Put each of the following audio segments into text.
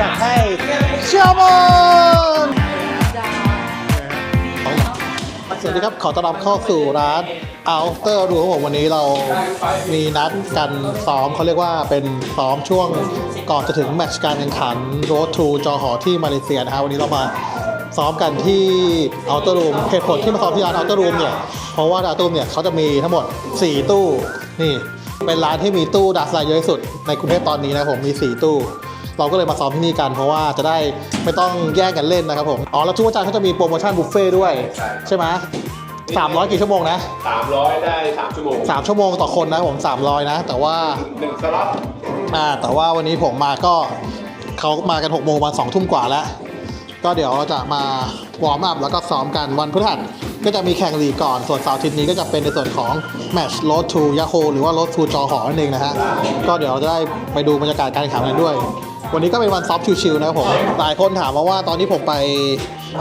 จัดให้เชียร์บอลสวัสดีครับ ขอต้อนรับเข้าสู่ร้าน Outer Room ของผมวันนี้เรามีนัดกันซ้อมเขาเรียกว่าเป็นซ้อมช่วงก่อนจะถึงแมตช์การแข่งขัน Road to จอหอที่มาเลเซียนะฮะวันนี้เรามาซ้อมกันที่ Outer Room เหตุผลที่มาซ้อมที่ร้าน Outer Room เนี่ย เพราะว่า Outer Room เนี่ยเขาจะมีทั้งหมด 4 ตู้นี่เป็นร้านที่มีตู้ดัสไลเยอะที่สุดในกรุงเทพตอนนี้นะผมมี 4 ตู้ เราก็เลยมาซ้อมที่นี่กัน เพราะว่าจะได้ไม่ต้องแย่งกันเล่นนะครับผมอ๋อแล้วทุกวันจันทร์เขาจะมีโปรโมชั่นบุฟเฟ่ต์ด้วยใช่ไหมสามร้อยกี่ชั่วโมงนะสามร้อยได้สามชั่วโมงสามชั่วโมงต่อคนนะผมสามร้อยนะ แต่ว่า หนึ่งสล็อตอ่าแต่ว่าวันนี้ผมมาก็เขามากัน6กโมงมาสองทุ่มกว่าแล้ว ก็เดี๋ยวเราจะมาวอร์มอัพแล้วก็ซ้อมกันวันพฤหัสก็จะมีแข่งลีกก่อน ส่วนเสาร์อาทิตย์นี้ก็จะเป็นในส่วนของแมตช์โรดทูยาโฮหรือว่าโรดทูจอหอนั่นเองนะฮะ ก็เดี๋ยวเราจะได้ไปดูบรรยากาศการแข่งขันกันด้วย วันนี้ก็เป็นวันซอฟต์ชิลๆนะครับผม หลายคนถามมาว่าตอนที่ผมไป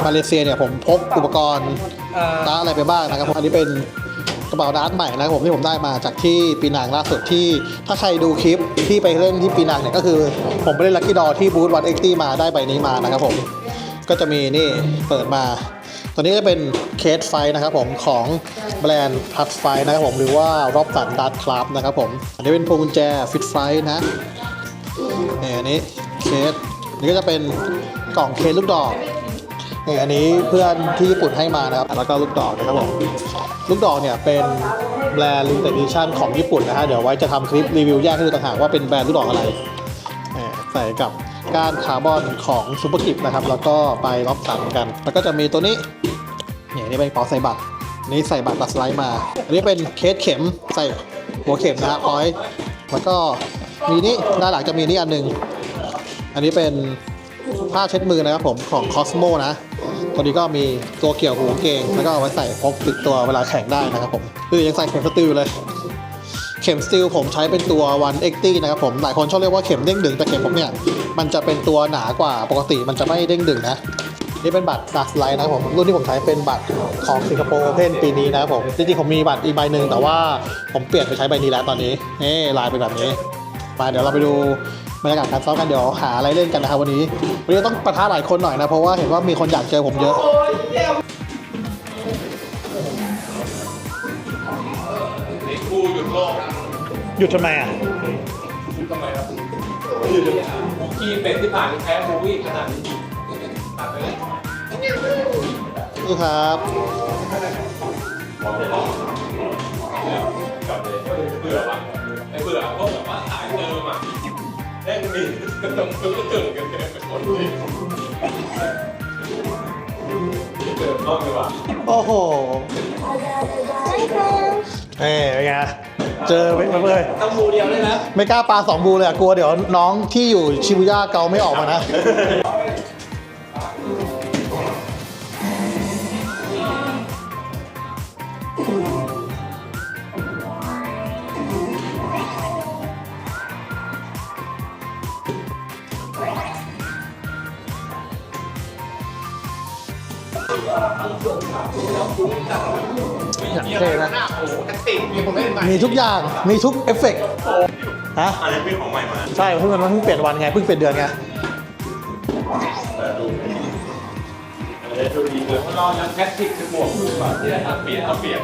มาเลเซียเนี่ยผมพกอุปกรณ์ด้านอะไรไปบ้างนะครับผมอันนี้เป็นกระเป๋าดาร์ตใหม่นะครับผมที่ผมได้มาจากที่ปีนังล่าสุดที่ ถ้าใครดูคลิปที่ไปเล่นที่ปีนังเนี่ยก็คือ ผมไปเล่นลัคกี้ดอที่บูธวันเอ็กตี้มาได้ใบนี้มานะครับผม ก็จะมีนี่เปิดมา ตัวนี้ก็จะเป็นเคสไฟนะครับผมของแบรนด์พัดไฟนะครับผมหรือว่ารอบสันดัตคลับนะครับผม อันนี้เป็นพวงกุญแจฟิตไฟนะนี่อันนี้ เคสนี่ก็จะเป็นกล่องเคสลูกดอกนี่อันนี้เพื่อนที่ญี่ปุ่นให้มานะครับ แล้วก็ลูกดอกนะครับผมลูกดอกเนี่ยเป็นแบรนด์ลิมิเต็ดดิชั่นของญี่ปุ่นนะฮะเดี๋ยวไว้จะทำคลิปรีวิวแยกให้ดูต่างหากว่าเป็นแบรนด์ลูกดอกอะไรใส่กับก้านคาร์บอนของซูเปอร์กิฟนะครับ แล้วก็ไปล็อบสันกัน แล้วก็จะมีตัวนี้เนี่ยนี่เป็นป๋าใส่บัตรนี่ใส่บัตรบัตรสไลด์มา อันนี้เป็นเคสเข็มใส่หัวเข็มนะฮะพอยแล้วก็มีนี่ด้านหลังจะมีนี่อันหนึ่ง อันนี้เป็นผ้าเช็ดมือนะครับผมของ Cosmo นะ ตัวนี้ก็มีตัวเกี่ยวหูเกง แล้วก็เอาไว้ใส่พกติดตัวเวลาแข่งได้นะครับผมคือยังใส่เข็มสติลเลย เข็มสติลผมใช้เป็นตัว One x t นะครับผม หลายคนชอบเรียกว่าเข็มเด้งดึง แต่เข็มผมเนี่ย มันจะเป็นตัวหนากว่าปกติมันจะไม่เด้งดึงนะ นี่เป็นบัตรดัสไลท์นะครับผม รุ่นที่ผมใช้เป็นบัตรของสิงคโปร์เพนปีนี้นะครับผม จริงๆผมมีบัตรอีกใบหนึ่งแต่ว่าผมเปลี่ยนไปใช้ใบนี้แล้วตอนนี้นี่ลายเป็นแบบนี้มาเดี๋ยวเราไปดู บรรยากาศการซ้อมกันเดี๋ยวหาอะไรเล่นกันนะครับวันนี้ วันนี้ต้องประท้าหลายคนหน่อยนะ เพราะว่าเห็นว่ามีคนอยากเจอผมเยอะนี่กูหยุดโลกหยุดทำไมอะทำไมครับหยุดบุกี้เป็ดที่ผ่านแพ้บูวี่ขนาดนี้ตัดไปเลยนี่ครับกลับเลยเบื่อว่ะไอ้เบื่อก็แบบว่าถ่ายเติมอะ เล่นมีก็ต้องซื้อเกิดกันเกิดเป็นคนที่เกิดรอบเลยว่ะโอ้โหเอ้ยเป็นไงเจอไปไปเลยต้องมูเดียวได้ไหมไม่กล้าปลาสองบูเลยอะกลัวเดี๋ยวน้องที่อยู่ชิบุย่าเกาไม่ออกมานะ อย่างเท่นะมีทุกอย่าง มีทุกเอฟเฟกต์ฮะอันนี้เป็นของใหม่มา ใช่เพิ่งมันเพิ่งเปลี่ยนวันไง เพิ่งเปลี่ยนเดือนไงรอนักแคทติกคือหมวกก่อนที่จะเปลี่ยนเอาเปลี่ยน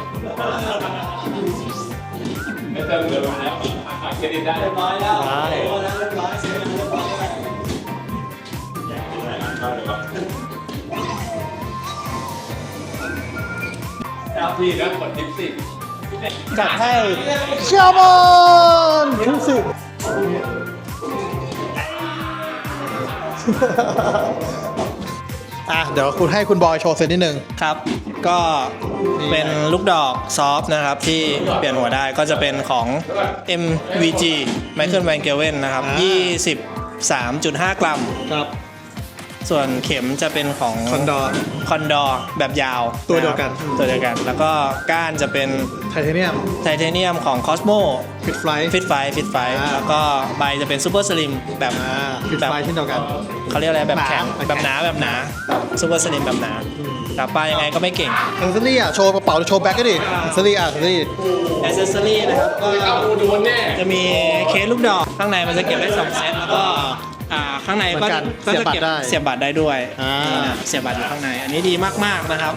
ไม่เติมเงินมาแล้วหักเครดิตได้เรียบร้อยแล้วใช่เรียบร้อยเสร็จเรียบร้อย แล้วพี่นะกดทิปสิจัดให้เชียร์บอลทุกสิบอะเดี๋ยวคุณให้คุณบอยโชว์เซตนิดนึงครับ ก็เป็นลูกดอกซอฟต์นะครับ ที่เปลี่ยนหัวได้ก็จะเป็นของ MVG Michael Van Gerwen นะครับอ่า23.5 กรัมครับ ส่วนเข็มจะเป็นของ Condor คอนดอร์แบบยาวตัวเดียวกัน นะครับตัวเดียวกัน แล้วก็ก้านจะเป็นไทเทเนียม ไทเทเนียมของ Cosmo ฟิตไฟ ฟิตไฟฟิตไฟอ่า แล้วก็ใบจะเป็นซูเปอร์สลิมแบบ อ่าฟิตไฟเช่นเดียวกัน เขาเรียกอะไรแบบแข็งหนาแบบหนาแบบหนาซูเปอร์สลิมแบบหนาแต่ปลายังไงก็ไม่เก่งอัซซี่อะ โชว์กระเป๋าหรือโชว์แบ็คก็ดิอัซซี่อะอัซซี่อ c เซสซอรี่นะครับก็เอาโดนแน่จะมีเคสลูกดอก ข้างในมันจะเก็บได้2เซตแล้วก็ อ่าข้างในเหมืก็อนกันก็เสียบจะบัตรเก็บได้เสียบบัตรได้ด้วยอ่าเนี่ยเสียบบัตรอยู่ข้างใน อันนี้ดีมากๆนะครับ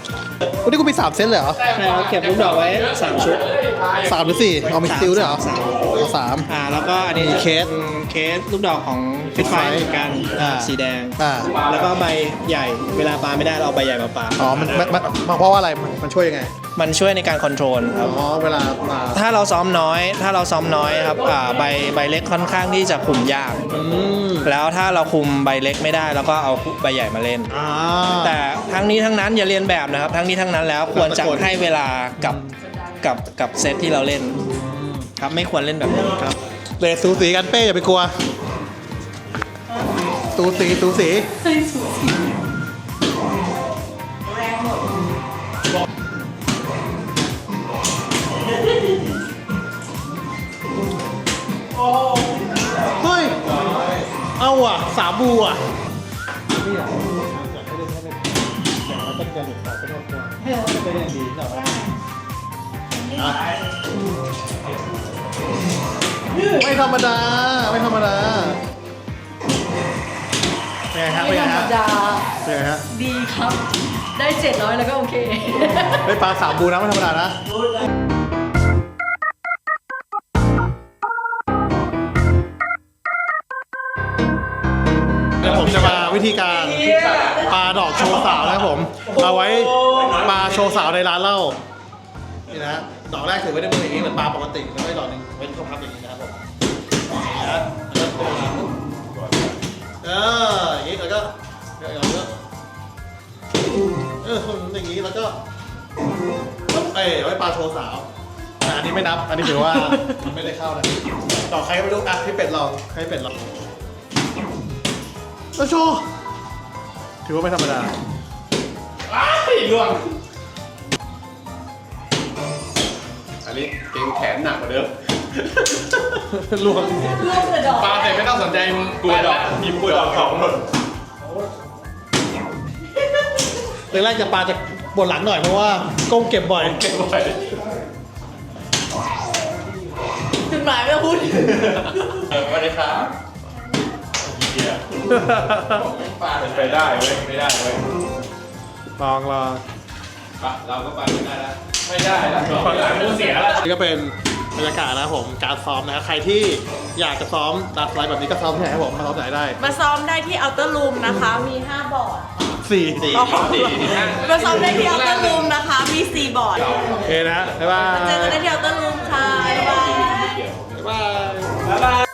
วันนี้กูมีสามเซตเลยเหรอใช่ครับเก็บลูกดอกไว้3ชุดสามหรือสี่เอามีสติลด้วยเหรอสามเอา สาม อ่าแล้วก็อันนี้มีเคสป็นเคสลูกดอกของฟิตไฟ Fit Fight เหมือนกันอ่าสีแดง อ่า แล้วก็ใบใหญ่เวลาปาไม่ได้เราเอาใบใหญ่มาปาอ๋อมันมันมันเพราะว่าอะไรมันมันช่วยยังไงมันช่วยในการคอนโทรลครับ อ๋อเวลามาถ้าเราซ้อมน้อย ถ้าเราซ้อมน้อยครับอ่าใบใบเล็กค่อนข้างที่จะคุมยาก อืมแล้วถ้าเราคุมใบเล็กไม่ได้เราก็เอาใบใหญ่มาเล่น อ่า แต่ทั้งนี้ทั้งนั้นอย่าเรียนแบบนะครับ ทั้งนี้ทั้งนั้นแล้วควรจะให้เวลากับกับกับเซตที่เราเล่น ครับไม่ควรเล่นแบบนี้ครับเลสสูสีกันเป้อย่าไปกลัวสูสีสูสีเฮ้ยสูสีแรงหมดเฮ้ย เอาอะ สามบูอะ ไม่ธรรมดา ไม่ธรรมดาเป็นไงฮะไม่เป็นไงธรรมฮะดา เป็นไงฮะดีครับ ได้เจ็ดร้อยแล้วก็โอเคไม่ปลาสามบูนะไม่ธรรมดานะ เดี๋ยวผมจะมาวิธีการปลาดอกโชว์สาวนะครับผม เอาไว้ปลาโชว์สาวในร้านเหล้า นี่นะดอกแรกถือไว้ในมืออย่างนี้เหมือนปลาปกติแล้วก็อีกดอกหนึ่งไว้ที่เขาพับอย่างนี้นะครับผมนี่นะแล้วก็เอออย่างนี้แล้วก็เอออย่างนี้แล้วก็เอ้ยไว้ปลาโชว์สาวแต่อันนี้ไม่นับ อันนี้ถือว่ามันไม่ได้เข้านะต่อใครก็ไม่รู้อะให้เป็ดลองให้เป็ดลองแล้วโชว์ถือว่าไม่ธรรมดาล่วง นนี้เกงแขนหนักกว่าเดิมลวงลูกกระดอกปลาแต่ไม่ต้องสนใจมึงกลัวดอกทีมกลัวดอกเขาหมดแรกๆจะปลาจะบนหลังหน่อยเพราะว่าก้มเก็บบ่อย เก็บไว้ถึงหมายไม่ต้องพูดสวัสดีครับเฮียปลาเป็นไปได้เว้ยไม่ได้เว้ยลองลองปะเราก็ไปไม่ได้แล้ว ไม่ได้แล้วหลังกูเสียแล้วนี่ก็เป็นบรรยากาศนะครับผมการซ้อมนะครับใครที่อยากจะซ้อมดัดสไลด์แบบนี้ก็ซ้อมที่ไหนครับผมมาซ้อมที่ไหนได้มาซ้อมได้ที่ Outer Room นะคะ มี 5 บอร์ดสี่อ๋อมาซ้อมได้ที่ Outer Room นะคะ มี 4 บอร์ดโอเคนะบ๊ายบายเจอกันได้ที่ Outer Room ค่ะ บ๊ายบาย บ๊ายบายบ๊ายบา